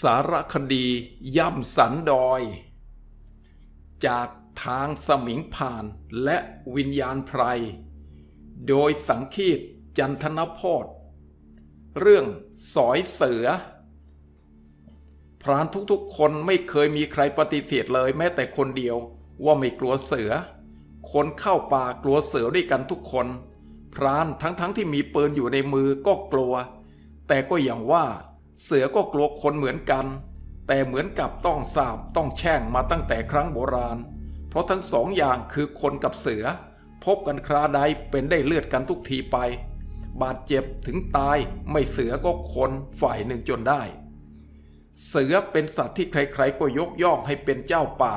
สารคดี ย่ำสันดอย จากทางสมิงผ่านและวิญญาณไพร โดยสังคีตจันทนโพธเรื่องสอยเสือ พรานทุกๆคนไม่เคยมีใครปฏิเสธเลยแม้แต่คนเดียวว่าไม่กลัวเสือ คนเข้าป่ากลัวเสือด้วยกันทุกคน พรานทั้งๆทที่มีปืนอยู่ในมือก็กลัว แต่ก็อย่างว่า เสือก็กลัวคนเหมือนกัน แต่เหมือนกับต้องสาบต้องแช่งมาตั้งแต่ครั้งโบราณ เพราะทั้งสองอย่างคือคนกับเสือ พบกันคราใดเป็นได้เลือดกันทุกทีไป บาดเจ็บถึงตายไม่เสือก็คนฝ่ายหนึ่งจนได้ เสือเป็นสัตว์ที่ใครๆก็ยกย่องให้เป็นเจ้าป่า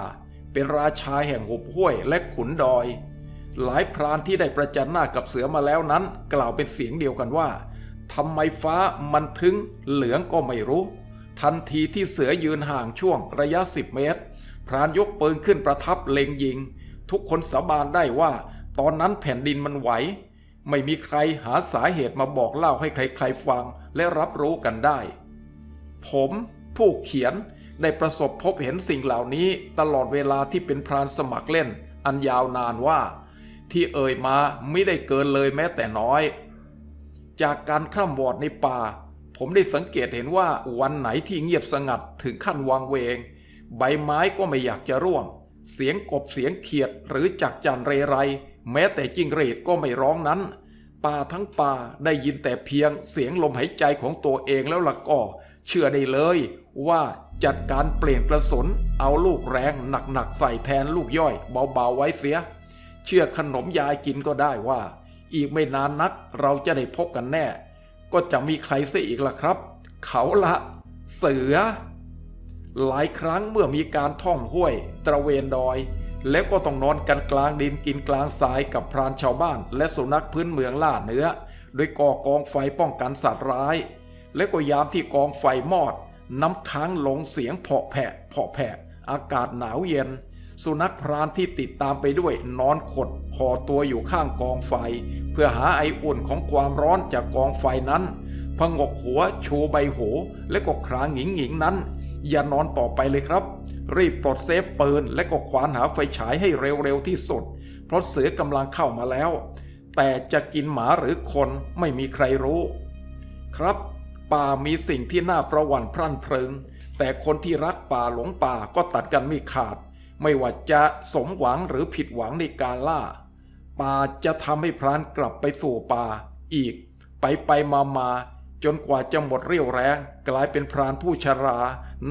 เป็นราชาแห่งหุบห้วยและขุนดอย หลายพรานที่ได้ประจันหน้ากับเสือมาแล้วนั้น กล่าวเป็นเสียงเดียวกันว่า ทำไมฟ้ามันถึงเหลืองก็ไม่รู้ ทันทีที่เสือยืนห่างช่วงระยะสิบเมตร พรานยกปืนขึ้นประทับเล็งยิง ทุกคนสาบานได้ว่า ตอนนั้นแผ่นดินมันไหว ไม่มีใครหาสาเหตุมาบอกเล่าให้ใครๆฟังและรับรู้กันได้ ผมผู้เขียนได้ประสบพบเห็นสิ่งเหล่านี้ตลอดเวลาที่เป็นพรานสมัครเล่น อันยาวนานว่า ที่เอ่ยมาไม่ได้เกินเลยแม้แต่น้อย จากการข้ามวอดในป่า ผมได้สังเกตเห็นว่าวันไหนที่เงียบสงัดถึงขั้นวังเวง ใบไม้ก็ไม่อยากจะร่วง เสียงกบเสียงเขียดหรือจักจันเรไร แม้แต่จิ้งเรดก็ไม่ร้องนั้น ป่าทั้งป่าได้ยินแต่เพียงเสียงลมหายใจของตัวเองแล้วล่ะก็ เชื่อได้เลยว่าจัดการเปลี่ยนกระสุนเอาลูกแรงหนักๆใส่แทนลูกย่อยเบาๆไว้เสีย เชื่อขนมยายกินก็ได้ว่า อีกไม่นานนักเราจะได้พบกันแน่ ก็จะมีใครเสียอีกล่ะครับ เขาละเสือ หลายครั้งเมื่อมีการท่องห้วย ตระเวนดอย แล้วก็ต้องนอนกันกลางดินกินกลางทรายกับพรานชาวบ้าน และสุนัขพื้นเมืองล่าเนื้อ โดยก่อกองไฟป้องกันสัตว์ร้าย และก็ยามที่กองไฟมอด น้ำค้างหลงเสียงเพาะแผะเพาะแผะอากาศหนาวเย็น สุนัขพรานที่ติดตามไปด้วยนอนขดห่อตัวอยู่ข้างกองไฟ เพื่อหาไออุ่นของความร้อนจากกองไฟนั้นพงกหัวโชว์ใบโหและก็ครางหงิงหงิงนั้น อย่านอนต่อไปเลยครับ รีบปลดเซฟปืนและก็ควานหาไฟฉายให้เร็วๆที่สุด เพราะเสือกำลังเข้ามาแล้ว แต่จะกินหมาหรือคนไม่มีใครรู้ ครับ ป่ามีสิ่งที่น่าประวั่นพรั่นเพริงแต่คนที่รักป่าหลงป่าก็ตัดกันไม่ขาด ไม่ว่าจะสมหวังหรือผิดหวังในการล่า ป่าจะทำให้พรานกลับไปสู่ป่าอีก ไปไปมามาจนกว่าจะหมดเรี่ยวแรง กลายเป็นพรานผู้ชรา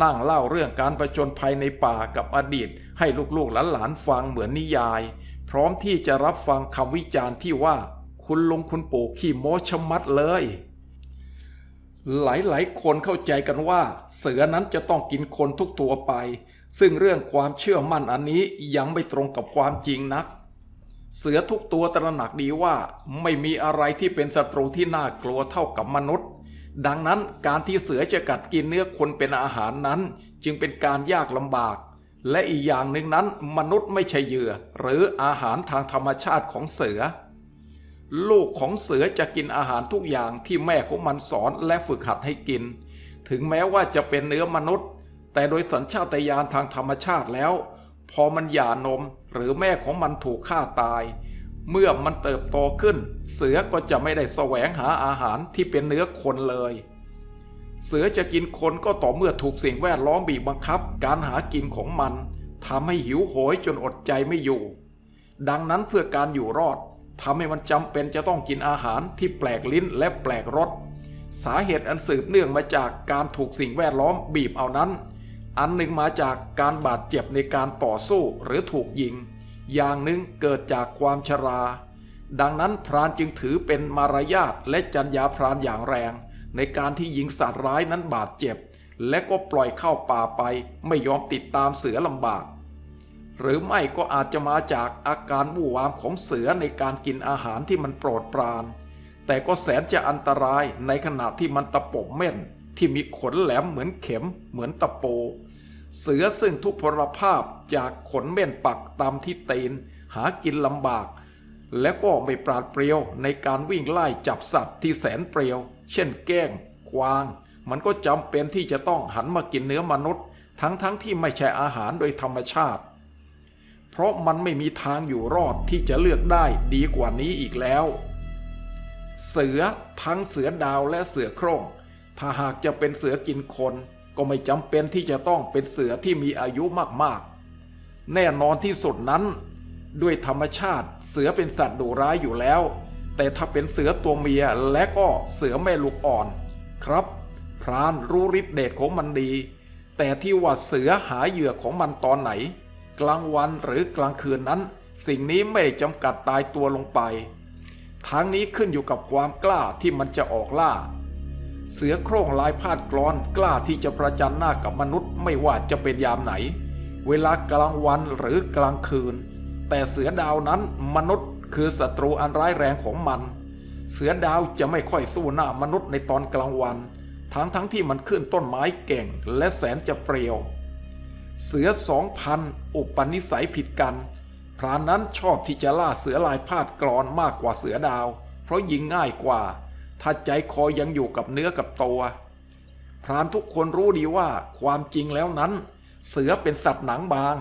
นั่งเล่าเรื่องการประจนภัยในป่ากับอดีต ให้ลูกๆหลานๆฟังเหมือนนิยาย พร้อมที่จะรับฟังคำวิจารณ์ที่ว่า คุณลุงคุณปู่ขี้โม้ชะมัดเลย หลายๆ คนเข้าใจกันว่า เสือนั้นจะต้องกินคนทุกตัวไป ซึ่งเรื่องความเชื่อมั่นอันนี้ยังไม่ตรงกับความจริงนัก เสือทุกตัวตระหนักดีว่าไม่มีอะไรที่เป็นศัตรูที่น่ากลัวเท่ากับมนุษย์ ดังนั้นการที่เสือจะกัดกินเนื้อคนเป็นอาหารนั้น จึงเป็นการยากลำบาก และอีกอย่างหนึ่งนั้น มนุษย์ไม่ใช่เหยื่อ หรืออาหารทางธรรมชาติของเสือ ลูกของเสือจะกินอาหารทุกอย่างที่แม่ของมันสอนและฝึกหัดให้กิน ถึงแม้ว่าจะเป็นเนื้อมนุษย์ แต่โดยสัญชาตญาณทางธรรมชาติแล้ว พอมันหย่านมหรือแม่ของมันถูกฆ่าตาย เมื่อมันเติบโตขึ้น เสือก็จะไม่ได้แสวงหาอาหารที่เป็นเนื้อคนเลย เสือจะกินคนก็ต่อเมื่อถูกสิ่งแวดล้อมบีบบังคับ การหากินของมันทำให้หิวโหยจนอดใจไม่อยู่ ดังนั้นเพื่อการอยู่รอดทำให้มันจำเป็นจะต้องกินอาหารที่แปลกลิ้นและแปลกรสสาเหตุอันสืบเนื่องมาจากการถูกสิ่งแวดล้อมบีบเอานั้น อันหนึ่งมาจากการบาดเจ็บในการต่อสู้หรือถูกยิง อย่างหนึ่งเกิดจากความชรา ดังนั้นพรานจึงถือเป็นมารยาทและจรรยาพรานอย่างแรง ในการที่หญิงสัตว์ร้ายนั้นบาดเจ็บ และก็ปล่อยเข้าป่าไปไม่ยอมติดตามเสือลำบาก หรือไม่ก็อาจจะมาจากอาการบูวามของเสือในการกินอาหารที่มันโปรดปราน แต่ก็แสนจะอันตรายในขณะที่มันตะปบเม่น ที่มีขนแหลมเหมือนเข็มเหมือนตะโปเสือซึ่งทุพพลภาพจากขนเม่นปักตามที่ตีน หากินลำบาก และก็ไม่ปราดเปรียวในการวิ่งไล่จับสัตว์ที่แสนเปรียว เช่นแก้งกวาง มันก็จำเป็นที่จะต้องหันมากินเนื้อมนุษย์ ทั้งๆทที่ไม่ใช่อาหารโดยธรรมชาติ เพราะมันไม่มีทางอยู่รอดที่จะเลือกได้ดีกว่านี้อีกแล้ว เสือทั้งเสือดาวและเสือโคร่ง ถ้าหากจะเป็นเสือกินคนก็ไม่จำเป็นที่จะต้องเป็นเสือที่มีอายุมากๆ แน่นอนที่สุดนั้น ด้วยธรรมชาติเสือเป็นสัตว์ดุร้ายอยู่แล้ว แต่ถ้าเป็นเสือตัวเมียและก็เสือแม่ลูกอ่อน ครับ พรานรู้ฤทธิเดชของมันดี แต่ที่ว่าเสือหาเหยื่อของมันตอนไหน กลางวันหรือกลางคืนนั้น สิ่งนี้ไม่ได้จำกัดตายตัวลงไป ทั้งนี้ขึ้นอยู่กับความกล้าที่มันจะออกล่า เสือโคร่งลายพาดกรอนกล้าที่จะประจันหน้ากับมนุษย์ไม่ว่าจะเป็นยามไหน เวลากลางวันหรือกลางคืน แต่เสือดาวนั้นมนุษย์คือศัตรูอันร้ายแรงของมัน เสือดาวจะไม่ค่อยสู้หน้ามนุษย์ในตอนกลางวัน ทั้งทั้งที่มันขึ้นต้นไม้เก่งและแสนจะเปรียว เสือสองพันอุปนิสัยผิดกันพรานนั้นชอบที่จะล่าเสือลายพาดกรอนมากกว่าเสือดาว เพราะยิงง่ายกว่า ถ้าใจคอยังอยู่กับเนื้อกับตัว พรานทุกคนรู้ดีว่าความจริงแล้วนั้น เสือเป็นสัตว์หนังบาง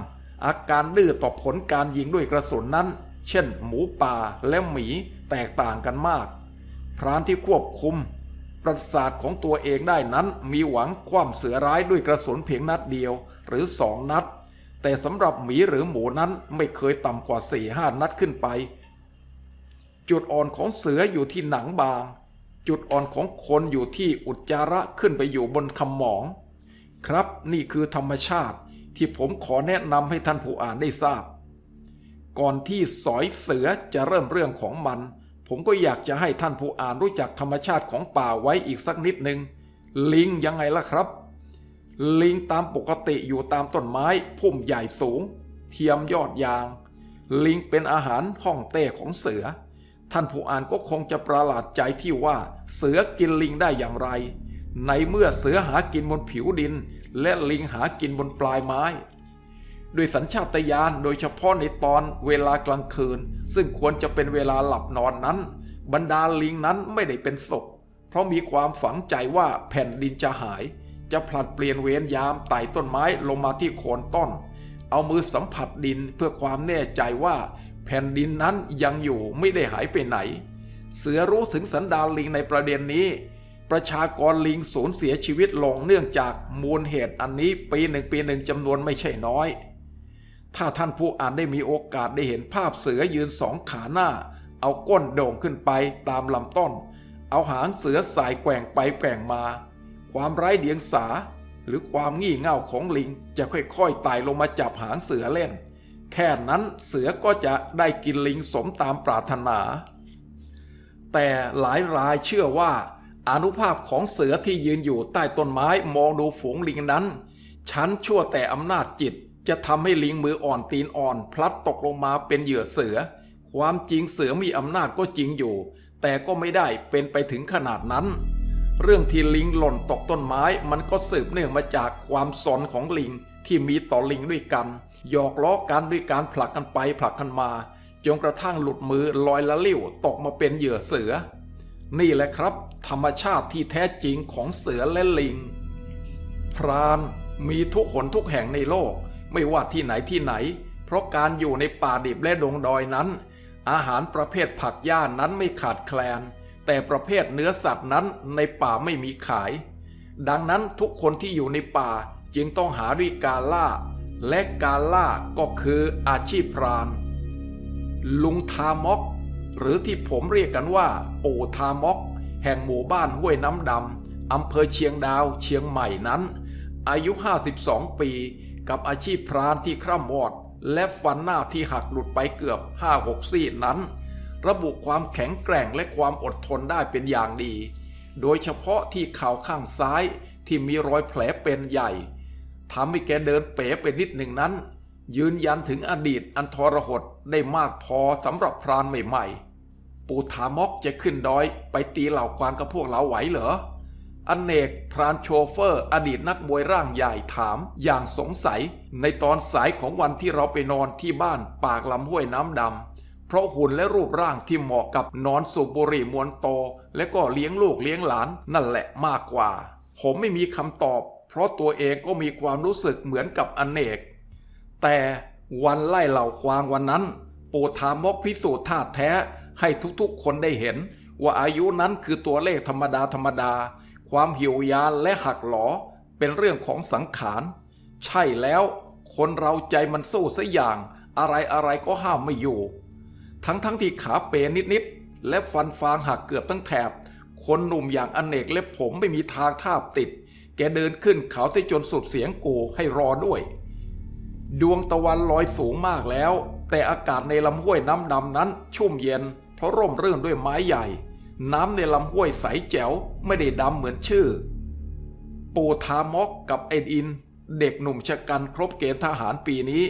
อาการดื้อต่อผลการยิงด้วยกระสุนนั้น เช่น หมูป่าและหมีแตกต่างกันมาก พรานที่ควบคุม ประสาทของตัวเองได้นั้นมีหวังคว่ำเสือร้ายด้วยกระสุนเพียงนัดเดียวหรือสองนัด แต่สำหรับหมีหรือหมูนั้นไม่เคยต่ำกว่าสี่ห้านัดขึ้นไป จุดอ่อนของเสืออยู่ที่หนังบาง จุดอ่อนของคนอยู่ที่อุจจาระขึ้นไปอยู่บนคำหมอง ครับนี่คือธรรมชาติที่ผมขอแนะนำให้ท่านผู้อ่านได้ทราบ ก่อนที่สอยเสือจะเริ่มเรื่องของมัน ผมก็อยากจะให้ท่านผู้อ่านรู้จักธรรมชาติของป่าไว้อีกสักนิดหนึ่งลิงยังไงล่ะครับ ลิงตามปกติอยู่ตามต้นไม้พุ่มใหญ่สูง เทียมยอดยาง ลิงเป็นอาหารห้องเต้ของเสือ ท่านผู้อ่านก็คงจะประหลาดใจที่ว่าเสือกินลิงได้อย่างไร ในเมื่อเสือหากินบนผิวดิน และลิงหากินบนปลายไม้ด้วยสัญชาตญาณโดยเฉพาะในตอนเวลากลางคืน ซึ่งควรจะเป็นเวลาหลับนอนนั้น บรรดาลิงนั้นไม่ได้เป็นศพเพราะมีความฝังใจว่าแผ่นดินจะหาย จะผลัดเปลี่ยนเวรยามไต่ต้นไม้ลงมาที่โคนต้น เอามือสัมผัสดินเพื่อความแน่ใจว่า ผ่นดินนั้นยังอยู่ไม่ได้หายไปไหน เสือรู้ถึงสันดานลิงในประเด็นนี้ ประชากรลิงสูญเสียชีวิตลงเนื่องจากมูลเหตุอันนี้ปีหนึ่งปีหนึ่งจำนวนไม่ใช่น้อย ถ้าท่านผู้อ่านได้มีโอกาสได้เห็นภาพเสือยืนสองขาหน้า เอาก้นโด่งขึ้นไปตามลำต้น เอาหางเสือสายแกว่งไปแกว่งมา ความไร้เดียงสาหรือความงี่เง่าของลิงจะค่อยๆไต่ลงมาจับหางเสือเล่น แค่นั้นเสือก็จะได้กินลิงสมตามปรารถนา แต่หลายรายเชื่อว่าอนุภาพของเสือที่ยืนอยู่ใต้ต้นไม้มองดูฝูงลิงนั้นฉันชั่วแต่อำนาจจิตจะทำให้ลิงมืออ่อนตีนอ่อน พลัดตกลงมาเป็นเหยื่อเสือ ความจริงเสือมีอำนาจก็จริงอยู่ แต่ก็ไม่ได้เป็นไปถึงขนาดนั้น เรื่องที่ลิงหล่นตกต้นไม้มันก็สืบเนื่องมาจากความสนของลิงที่มีต่อลิงด้วยกัน หยอกล้อกันด้วยการผลักกันไปผลักกันมา จนกระทั่งหลุดมือลอยละลิ้วตกมาเป็นเหยื่อเสือ นี่แหละครับ ธรรมชาติที่แท้จริงของเสือและลิง พรานมีทุกหนทุกแห่งในโลก ไม่ว่าที่ไหนที่ไหน เพราะการอยู่ในป่าดิบและดงดอยนั้น อาหารประเภทผักหญ้านั้นไม่ขาดแคลน แต่ประเภทเนื้อสัตว์นั้นในป่าไม่มีขาย ดังนั้นทุกคนที่อยู่ในป่าจึงต้องหาด้วยการล่า และการล่าก็คืออาชีพพราน ลุงทามอก หรือที่ผมเรียกกันว่า ปู่ทามอก แห่งหมู่บ้านห้วยน้ำดำอำเภอเชียงดาวเชียงใหม่นั้น อายุ 52 ปี กับอาชีพพรานที่คร่ำวอด และฟันหน้าที่หักหลุดไปเกือบ 5-6 ซี่นั้น ระบุความแข็งแกร่งและความอดทนได้เป็นอย่างดี โดยเฉพาะที่เข่าข้างซ้ายที่มีรอยแผลเป็นใหญ่ ทำให้แกเดินเป๋ไปนิดหนึ่งนั้น ยืนยันถึงอดีตอันทรหดได้มากพอสำหรับพรานใหม่ๆ ปู่ถามอกจะขึ้นดอยไปตีเหล่ากวางกับพวกเราไหวเหรออนเนกพรานโชเฟอร์อดีตนักมวยร่างใหญ่ถามอย่างสงสัย ในตอนสายของวันที่เราไปนอนที่บ้านปากลำห้วยน้ำดำเพราะหุ่นและรูปร่างที่เหมาะกับนอนสูบบุหรี่มวนโต และก็เลี้ยงลูกเลี้ยงหลานนั่นแหละมากกว่า ผมไม่มีคำตอบ เพราะตัวเองก็มีความรู้สึกเหมือนกับอเนก แต่วันไล่เหล่ากวางวันนั้น ปู่ทามกพิสูจน์ท่าแท้ให้ทุกๆคนได้เห็น ว่าอายุนั้นคือตัวเลขธรรมดาธรรมดา ความหิวยานและหักหลอเป็นเรื่องของสังขาร ใช่แล้วคนเราใจมันสู้สัอย่าง อะไรอะไรก็ห้ามไม่อยู่ ทั้งทั้งที่ขาเป๋นิดๆและฟันฟางหักเกือบทั้งแถบ คนหนุ่มอย่างอเนกและผมไม่มีทางทาบติด กเดินขึ้นเขาเสียจนสุดเสียงกูให้รอด้วย ดวงตะวันลอยสูงมากแล้ว แต่อากาศในลำห้วยน้ำดำนั้น ชุ่มเย็น เพราะร่มรื่นด้วยไม้ใหญ่ น้ำในลำห้วยใสแจ๋วไม่ได้ดำเหมือนชื่อ ปูทามอกกับไออิน เด็กหนุ่มชะกันครบเกณฑ์ทหารปีนี้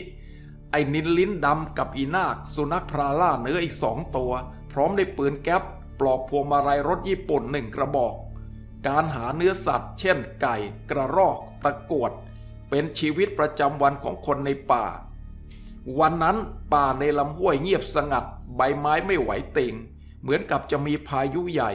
ไอ้นินลิ้นดำกับอีนาคสุนัขพราล่าเนื้ออีกสองตัว พร้อมด้ปืนแก๊ปปลอกพวงมาลัยรถญี่ปุ่นหนึ่งกระบอก การหาเนื้อสัตว์ เช่น ไก่ กระรอก ตะกวด เป็นชีวิตประจำวันของคนในป่า วันนั้นป่าในลำห้วยเงียบสงัด ใบไม้ไม่ไหวติง เหมือนกับจะมีพายุใหญ่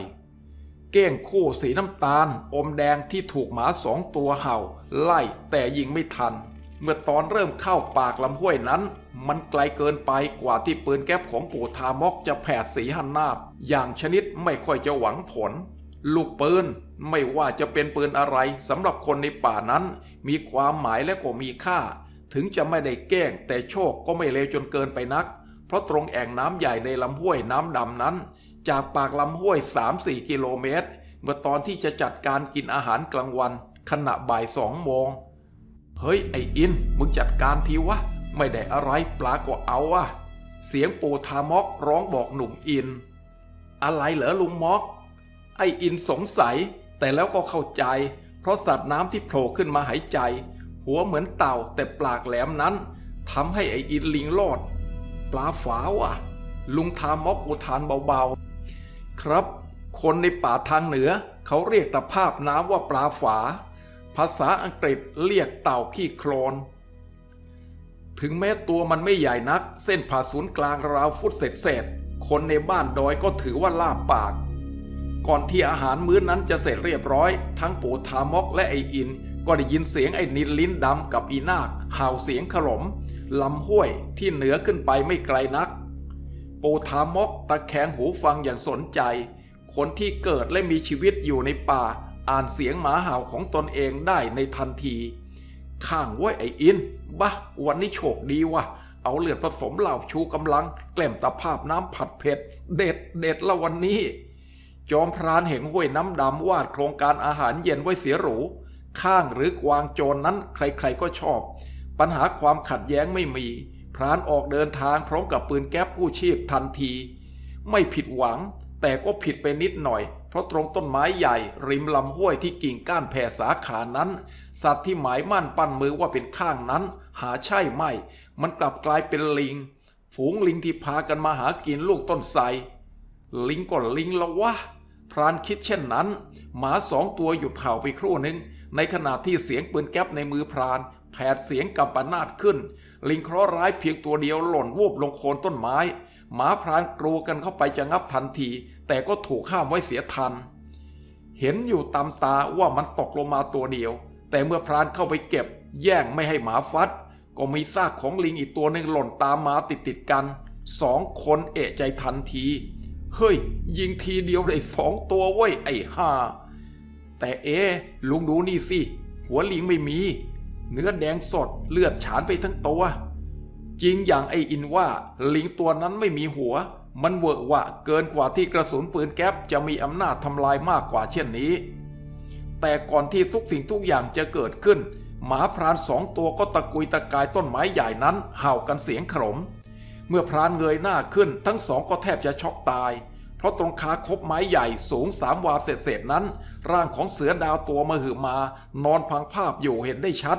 เก้งคู่สีน้ำตาล อมแดงที่ถูกหมาสองตัวเห่า ไล่แต่ยิงไม่ทัน เมื่อตอนเริ่มเข้าปากลำห้วยนั้น มันไกลเกินไปกว่าที่ปืนแก๊ปของปู่ทามอกจะแผดสีหันนาบอย่างชนิดไม่ค่อยจะหวังผล ลูกปืนไม่ว่าจะเป็นปืนอะไรสำหรับคนในป่านั้น มีความหมายและก็มีค่า ถึงจะไม่ได้แกล้งแต่โชคก็ไม่เลวจนเกินไปนัก เพราะตรงแอ่งน้ำใหญ่ในลำห้วยน้ำดำนั้น จากปากลำห้วย 3-4 กิโลเมตร เมื่อตอนที่จะจัดการกินอาหารกลางวัน ขณะบ่ายสองโมง เฮ้ยไออิน มึงจัดการทีวะ ไม่ได้อะไรปลาก็เอาวะเสียงปูทามอกร้องบอกหนุ่มอิน อะไรเหรอลุงม็อก ไออินสงสัย แต่แล้วก็เข้าใจ เพราะสัตว์น้ำที่โผล่ขึ้นมาหายใจ หัวเหมือนเต่าแต่ปากแหลมนั้นทำให้ไออินลิงรอด ปลาฝาวะลุงทามอกอุทานเบาๆ ครับ คนในป่าทางเหนือเขาเรียกตะภาพน้ำว่าปลาฝา ภาษาอังกฤษเรียกเต่าขี้โคลนถึงแม้ตัวมันไม่ใหญ่นัก เส้นผ่าศูนย์กลางราวฟุตเศษเศษๆคนในบ้านดอยก็ถือว่าลาบปาก ก่อนที่อาหารมื้อนั้นจะเสร็จเรียบร้อย ทั้งปู่ทามกและไออิน ก็ได้ยินเสียงไอ้นินลิ้นดำกับอีนาคห่าเสียงขลมลำห้วยที่เหนือขึ้นไปไม่ไกลนัก ปู่ทามกตะแคงหูฟังอย่างสนใจ คนที่เกิดและมีชีวิตอยู่ในป่า อ่านเสียงหมาเห่าของตนเองได้ในทันที ข้างไว้ไออินบะวันนี้โชคดีวะเอาเลือดผสมเหล่าชูกำลัง แกล้มตะภาพน้ำผัดเผ็ด เด็ดเด็ดละวันนี้ จอมพรานแห่งห้วยน้ำดำวาดโครงการอาหารเย็นไว้เสียหรู ข้างหรือกวางโจรนนั้นใครๆก็ชอบ ปัญหาความขัดแย้งไม่มี พรานออกเดินทางพร้อมกับปืนแก๊ปกู้ชีพทันที ไม่ผิดหวัง แต่ก็ผิดไปนิดหน่อย เพราะตรงต้นไม้ใหญ่ ริมลำห้วยที่กิ่งก้านแผ่สาขานั้น สัตว์ที่หมายมั่นปั้นมือว่าเป็นข้างนั้น หาใช่ไม่ มันกลับกลายเป็นลิง ฝูงลิงที่พากันมาหากินลูกต้นไทรลิงก็ลิงละวะ รานคิดเช่นนั้น หมาสองตัวหยุดเห่าไปครู่หนึ่ง ในขณะที่เสียงปืนแก๊ปในมือพราน แผดเสียงกับปนาดขึ้น ลิงเคราะห์ร้ายเพียงตัวเดียวหล่นวูบลงโคนต้นไม้ หมาพรานกรูกันเข้าไปจะงับทันที แต่ก็ถูกห้ามไว้เสียทัน เห็นอยู่ตามตาว่ามันตกลงมาตัวเดียว แต่เมื่อพรานเข้าไปเก็บ แย่งไม่ให้หมาฟัด ก็มีซากของลิงอีกตัวหนึ่งหล่นตามมาติดติดกันสองคนเอะใจทันที เฮ้ย ยิงทีเดียวได้สองตัวเว้ยไอ้ห่า แต่เอ๊ลุงดูนี่สิ หัวลิงไม่มี เนื้อแดงสดเลือดฉานไปทั้งตัว จริงอย่างไอ้อินว่าลิงตัวนั้นไม่มีหัว มันเวอะวะเกินกว่าที่กระสุนปืนแก๊ปจะมีอำนาจทำลายมากกว่าเช่นนี้ แต่ก่อนที่ทุกสิ่งทุกอย่างจะเกิดขึ้น หมาพรานสองตัวก็ตะกุยตะกายต้นไม้ใหญ่นั้นเห่ากันเสียงขลม เมื่อพรานเงยหน้าขึ้นทั้งสองก็แทบจะช็อกตาย เพราะตรงขาคบไม้ใหญ่สูงสามวาเศษๆนั้น ร่างของเสือดาวตัวมหึมา นอนพังภาพอยู่เห็นได้ชัด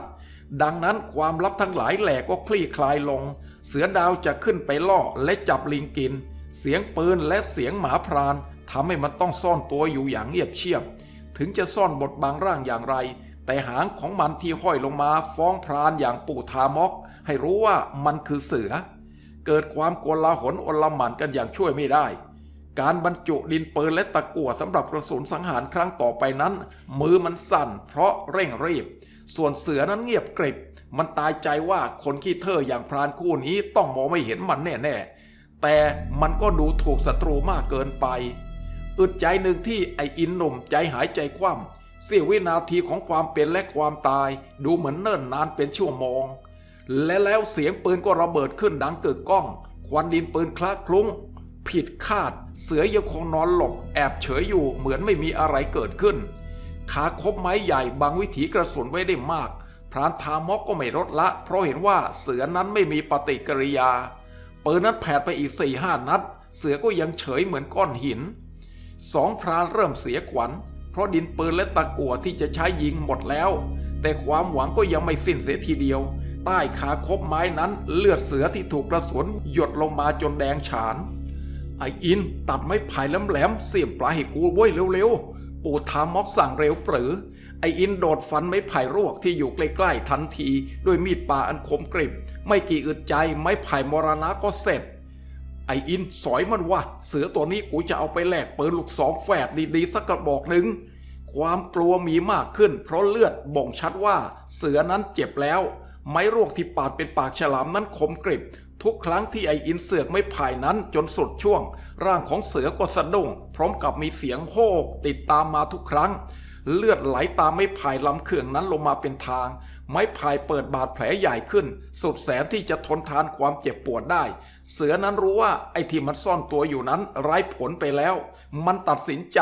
ดังนั้นความลับทั้งหลายแหล่ก็คลี่คลายลง เสือดาวจะขึ้นไปล่อและจับลิงกิน เสียงปืนและเสียงหมาพรานทำให้มันต้องซ่อนตัวอยู่อย่างเงียบเชียบ ถึงจะซ่อนบทบางร่างอย่างไร แต่หางของมันที่ห้อยลงมาฟ้องพรานอย่างปู่ทามอก ให้รู้ว่ามันคือเสือ เกิดความโกลาหลอลหม่านกันอย่างช่วยไม่ได้ การบรรจุดินปืนและตะกั่วสำหรับกระสุนสังหารครั้งต่อไปนั้น มือมันสั่นเพราะเร่งรีบ ส่วนเสือนั้นเงียบกริบ มันตายใจว่าคนขี้เธออย่างพรานคู่นี้ต้องมองไม่เห็นมันแน่ๆ แต่มันก็ดูถูกศัตรูมากเกินไป อึดใจหนึ่งที่ไออินหนุ่มใจหายใจคว่ำเสี้ยววินาทีของความเป็นและความตาย ดูเหมือนเนิ่นนานเป็นชั่วโมง และแล้วเสียงปืนก็ระเบิดขึ้นดังกึกก้อง ควันดินปืนคละคลุ้ง ผิดคาด เสือยังคงนอนหลบ แอบเฉยอยู่เหมือนไม่มีอะไรเกิดขึ้น ขาคบไม้ใหญ่บังวิถีกระสุนไว้ได้มาก พรานทามอกก็ไม่ลดละ เพราะเห็นว่าเสือนั้นไม่มีปฏิกิริยา ปืนนั้นแผดไปอีกสี่ห้านัด เสือก็ยังเฉยเหมือนก้อนหิน สองพรานเริ่มเสียขวัญ เพราะดินปืนและตะกั่วที่จะใช้ยิงหมดแล้ว แต่ความหวังก็ยังไม่สิ้นเสียทีเดียว ใต้ขาคบไม้นั้นเลือดเสือที่ถูกกระสุนหยดลงมาจนแดงฉาน ไออินตัดไม้ไผ่แหลมๆเสียบปลายให้กูเว้ยเร็วๆ ปู่ทามอกสั่งเร็วปรือ ไออินโดดฟันไม้ไผ่รวกที่อยู่ใกล้ๆทันทีด้วยมีดปลาอันคมกริบ ไม่กี่อึดใจไม้ไผ่มรณะก็เสร็จ ไออินสอยมันว่าเสือตัวนี้กูจะเอาไปแลกปืนลูกสองแฝดดีๆสักกระบอกหนึ่งความกลัวมีมากขึ้น เพราะเลือดบ่งชัดว่าเสือนั้นเจ็บแล้ว ไม้รวกที่ปาดเป็นปากฉลามนั้นคมกริบ ทุกครั้งที่ไออินเสือกไม่ผ่ายนั้นจนสุดช่วง ร่างของเสือก็สะดุ้งพร้อมกับมีเสียงโฮกติดตามมาทุกครั้ง เลือดไหลตามไม้พายลำเขื่องนั้นลงมาเป็นทาง ไม้พายเปิดบาดแผลใหญ่ขึ้น สุดแสนที่จะทนทานความเจ็บปวดได้ เสือนั้นรู้ว่าไอ้ที่มันซ่อนตัวอยู่นั้นไร้ผลไปแล้ว มันตัดสินใจ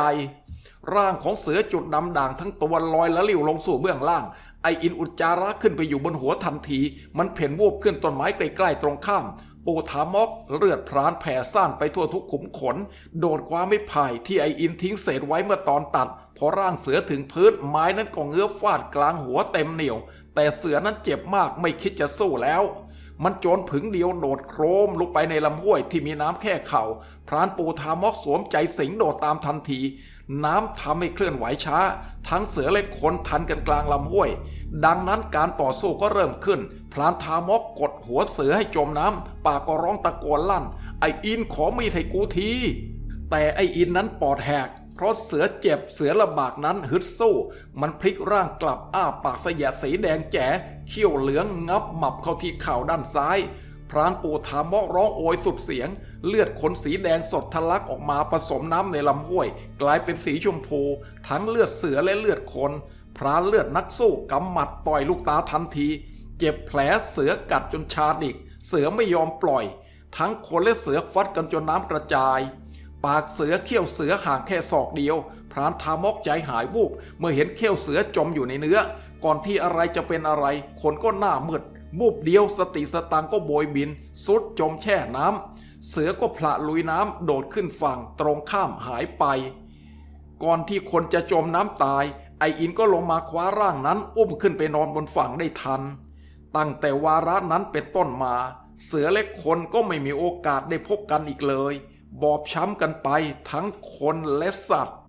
ร่างของเสือจุดดำด่างทั้งตัวลอยและลิ่วลงสู่เบื้องล่าง ไออินอุจจาระขึ้นไปอยู่บนหัวทันที มันเพ่นวูบขึ้นต้นไม้ใกล้ๆตรงข้ามปูถามอกเลือดพรานแผ่ซ่านไปทั่วทุกขุมขน โดดคว้าไม่ไผ่ที่ไออินทิ้งเศษไว้เมื่อตอนตัด พอร่างเสือถึงพื้นไม้นั้นก็เงื้อฟาดกลางหัวเต็มเหนียว แต่เสือนั้นเจ็บมากไม่คิดจะสู้แล้วมันโจรผึงเดียวโดดโครมลงไปในลำห้วยที่มีน้ำแค่เข่าพรานปูทามอกสวมใจสิงโดดตามทันที น้ำทำให้เคลื่อนไหวช้า ทั้งเสือและคนทันกันกลางลำห้วย ดังนั้นการต่อสู้ก็เริ่มขึ้นพรานทามอกกดหัวเสือให้จมน้ำปากก็ร้องตะโกนลั่น ไออินขอมีดให้กูที แต่ไออินนั้นปอดแหกเพราะเสือเจ็บเสือลำบากนั้นฮึดสู้ มันพลิกร่างกลับอ้าปากเสยะสีแดงแจ๋เขี้ยวเหลืองงับหมับเข้าที่เข่าด้านซ้าย รานปู่ถามอกร้องโอยสุดเสียง เลือดขนสีแดงสดทะลักออกมาผสมน้ำในลำห้วย กลายเป็นสีชมพู ทั้งเลือดเสือและเลือดคน พรานเลือดนักสู้กำหมัดต่อยลูกตาทันที เจ็บแผลเสือกัดจนชาดิก เสือไม่ยอมปล่อย ทั้งคนและเสือฟัดกันจนน้ำกระจาย ปากเสือเขี้ยวเสือห่างแค่ศอกเดียวพรานทามอกใจหายวูบเมื่อเห็นเขี้ยวเสือจมอยู่ในเนื้อ ก่อนที่อะไรจะเป็นอะไรคนก็หน้ามืด บูบเดียวสติสตังก็โบยบินสุดจมแช่น้ำเสือก็ผละลุยน้ำโดดขึ้นฝั่งตรงข้ามหายไป ก่อนที่คนจะจมน้ำตาย ไออินก็ลงมาคว้าร่างนั้น อุ้มขึ้นไปนอนบนฝั่งได้ทัน ตั้งแต่วาระนั้นเป็นต้นมา เสือและคนก็ไม่มีโอกาสได้พบกันอีกเลย บอบช้ำกันไปทั้งคนและสัตว์